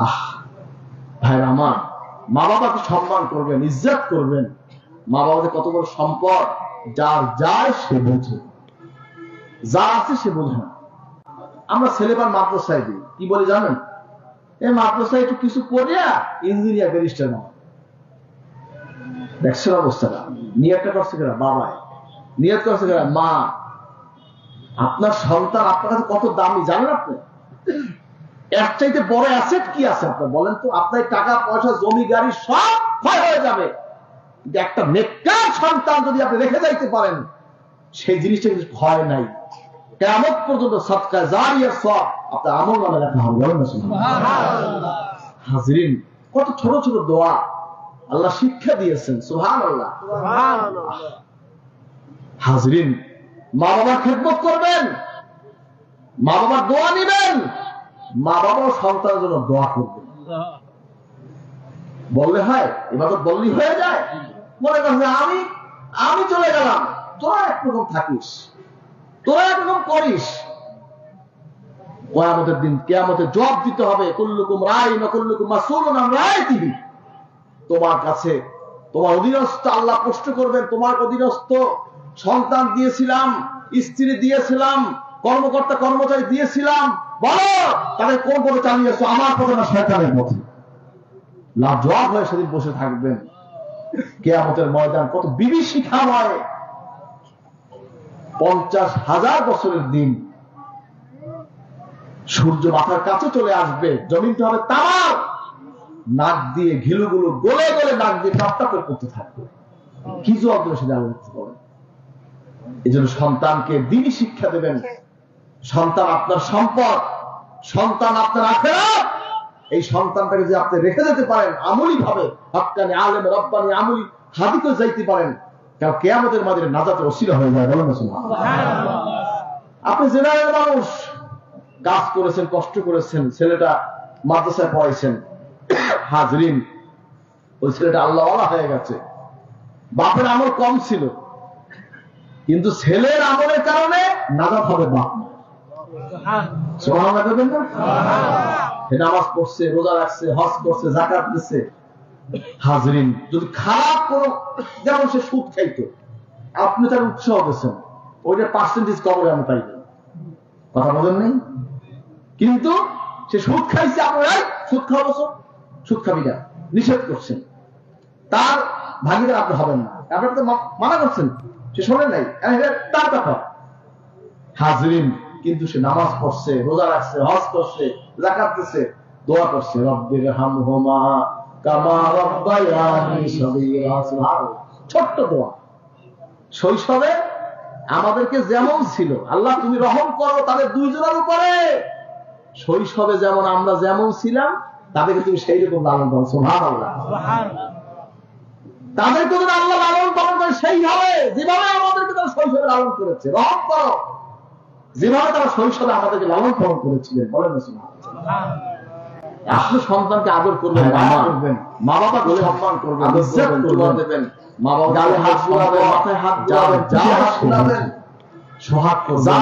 আহ ভাই আমার মা বাবাকে সম্মান করবেন, ইজ্জাত করবেন। মা বাবাদের কত বড় সম্পদ, যার যায় সে বোঝে। যা আছে সে বোঝে না। আমরা ছেলেবার মাদ্রাসায় দিই। কি বলে জানেন? এই মাদ্রাসায় একটু কিছু পড়িয়া ইঞ্জিনিয়ার ব্যারিস্টার না দেখছেন অবস্থাটা? নিয়তটা করছে কেনা বাবায় নিয়ত করছে কেনা মা। আপনার সন্তান আপনার কাছে কত দামি, জানেন আপনি? এর চাইতে বড় অ্যাসেট কি আছে আপনার বলেন তো? আপনার টাকা পয়সা জমি গাড়ি সব ক্ষয় হয়ে যাবে। একটা নেককার সন্তান যদি আপনি রেখে যাইতে পারেন সেই জিনিসটা কিন্তু ক্ষয় নাই। কেমন পর্যন্ত সৎকা জারিয়া সব আপনার আমল নামে রাখা হবে বলেন হাজরিন কত ছোট ছোট দোয়া আল্লাহ শিক্ষা দিয়েছেন সুহান আল্লাহ হাজরিন মা বাবার খেদমত করবেন মা বাবার দোয়া নিবেন মা বাবাও সন্তানের জন্য দোয়া করবেন বললে হয় এবার বললি হয়ে যায়। মনে করছে আমি আমি চলে গেলাম। তোরা একরকম থাকিস। তোরা একরকম করিস। কেয়ামতের দিন, কেয়ামতের জবাব দিতে হবে, কুল্লুকুম রায় না কুল্লুকুম মাসুলুন আন রায়তিহি তোমার কাছে, তোমার অধীনস্থ আল্লাহ প্রশ্ন করবেন, তোমার অধীনস্থ সন্তান দিয়েছিলাম, স্ত্রী দিয়েছিলাম, কর্মকর্তা কর্মচারী দিয়েছিলাম বলো, তাদের কোন আমার শয়তানের পথে। হয়ে সেদিন বসে থাকবেন। ময়দান কত বিভীষিকাময় পঞ্চাশ হাজার বছরের দিন। সূর্য মাথার কাছে চলে আসবে, জমিনটা হবে তামার। নাক দিয়ে ঘিলুগুলো গলে গলে নাক দিয়ে টপ টপ করে পড়তে থাকবে। কি জবাব দেবে সেটা আল্লাহ এই জন্য সন্তানকে দিনই শিক্ষা দেবেন। সন্তান আপনার সম্পদ সন্তান আপনার আখেরাত। এই সন্তানটাকে যে আপনি রেখে যেতে পারেন আমলি ভাবে হকানি আলেম রব্বানি আমলি হাদিতে যাইতে পারেন কারণ কেয়ামতের মাঝে নাজাতের অসিলা হয়ে যায় বলেন আপনি জেনারেল মানুষ কাজ করেছেন কষ্ট করেছেন ছেলেটা মাদ্রাসায় পড়াইছেন হাজরিন ওই ছেলেটা আল্লাহ হয়ে গেছে। বাপের আমল কম ছিল কিন্তু ছেলের আমলের কারণে নাজাত হবে বাপ। নামাজ পড়ছে রোজা রাখছে হজ করছে জাকাত দিচ্ছে হাজরিন যদি খারাপ কোন যেমন সে সুদ খাইতো আপনি তার উৎসাহ ওইটা পার্সেন্টেজ কবরে আমি পাইবেন কথা বলেন নেই? কিন্তু সে সুদ খাইছে আপনারাই সুদ খাওয়া বছর সুদ খাবি না নিষেধ করছেন। তার ভাগিদার আপনি হবেন না। আপনার তো মানা করছেন। সে শোনেন নাই। তার কথা। হাজরিন কিন্তু সে নামাজ পড়ছে, রোজা রাখছে, হজ করছে জাকাত দিচ্ছে, দোয়া করছে, রব্বির হামহুমা কামা রব্বায়ানি ছোট্ট দোয়া। শৈশবে আমাদেরকে যেমন ছিল, আল্লাহ তুমি রহম করো, তাদের দুইজনের উপরে। শৈশবে যেমন আমরা যেমন ছিলাম, তাদেরকে তুমি সেই রকম লালন করো সোহান আল্লাহ তাদেরকে যদি আল্লাহ লালন পালন করে, সেইভাবে, যেভাবে আমাদেরকে তারা শৈশবে লালন করেছে, রহম করো। যেভাবে তারা শৈশবে আমাদেরকে লালন পালন করেছিলেন বলেন আপনি সন্তানকে আদর করবেন করবেন মা বাবা বলে সম্মান করবেন দেবেন মা বাবা গালে হাত মাথায় হাত যা সোহাগ করবেন।